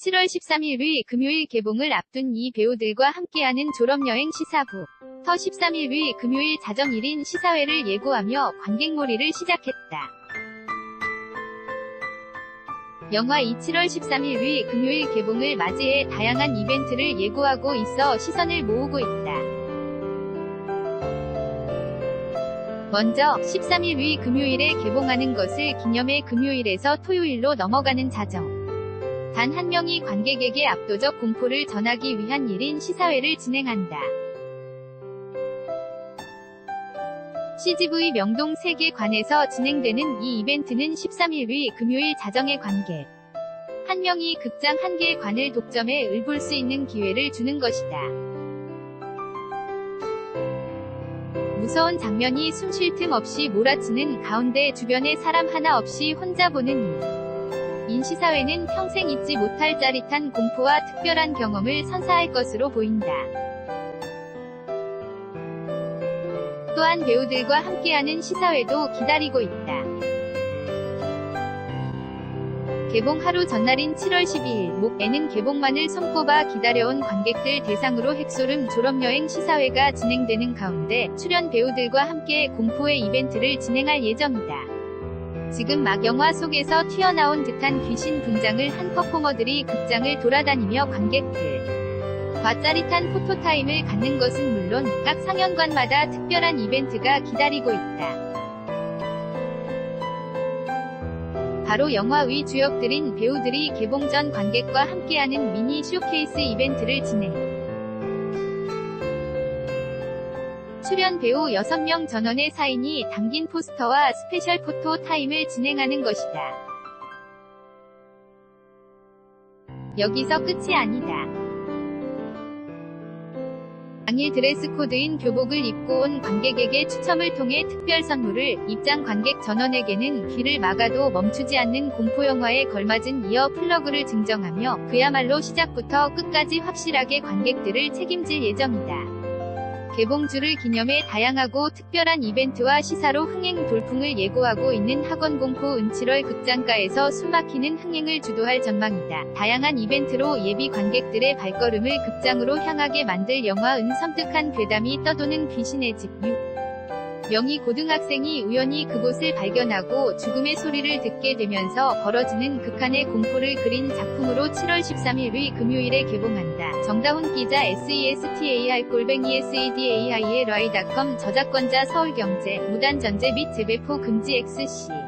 7월 13일 의 금요일 개봉을 앞둔 이 배우들과 함께하는 졸업여행 시사부. 터 13일 의 금요일 자정 1인 시사회를 예고하며 관객몰이를 시작했다. 영화 이 7월 13일 의 금요일 개봉을 맞이해 다양한 이벤트를 예고하고 있어 시선을 모으고 있다. 먼저 13일 의 금요일에 개봉하는 것을 기념해 금요일에서 토요일로 넘어가는 자정. 단 한 명이 관객에게 압도적 공포를 전하기 위한 1인 시사회를 진행한다. CGV 명동 세계관에서 진행되는 이 이벤트는 13일 의 금요일 자정의 관객. 한 명이 극장 한 개의 관을 독점해 을볼 수 있는 기회를 주는 것이다. 무서운 장면이 숨 쉴 틈 없이 몰아치는 가운데 주변에 사람 하나 없이 혼자 보는 일. 인시사회는 평생 잊지 못할 짜릿한 공포와 특별한 경험을 선사할 것으로 보인다. 또한 배우들과 함께하는 시사회도 기다리고 있다. 개봉 하루 전날인 7월 12일 목에는 개봉만을 손꼽아 기다려온 관객들 대상으로 핵소름 졸업여행 시사회가 진행되는 가운데 출연 배우들과 함께 공포의 이벤트를 진행할 예정이다. 지금 막 영화 속에서 튀어나온 듯한 귀신 분장을 한 퍼포머들이 극장을 돌아다니며 관객들 과 짜릿한 포토타임을 갖는 것은 물론 각 상영관마다 특별한 이벤트가 기다리고 있다. 바로 영화 의 주역들인 배우들이 개봉 전 관객과 함께하는 미니 쇼케이스 이벤트를 진행. 출연 배우 6명 전원의 사인이 담긴 포스터와 스페셜 포토 타임을 진행하는 것이다. 여기서 끝이 아니다. 당일 드레스 코드인 교복을 입고 온 관객에게 추첨을 통해 특별 선물을, 입장 관객 전원에게는 귀를 막아도 멈추지 않는 공포영화에 걸맞은 이어 플러그를 증정하며 그야말로 시작부터 끝까지 확실하게 관객들을 책임질 예정이다. 개봉주를 기념해 다양하고 특별한 이벤트와 시사로 흥행 돌풍을 예고하고 있는 학원공포 은칠월 극장가에서 숨막히는 흥행을 주도할 전망이다. 다양한 이벤트로 예비 관객들의 발걸음을 극장으로 향하게 만들 영화 은 섬뜩한 괴담이 떠도는 귀신의 집 6. 명희 고등학생이 우연히 그곳을 발견하고 죽음의 소리를 듣게 되면서 벌어지는 극한의 공포를 그린 작품으로 7월 13일 의 금요일에 개봉한다. 정다훈 기자 SESTAR-SEDAIL.com 저작권자 서울경제 무단전제 및 재배포 금지 XC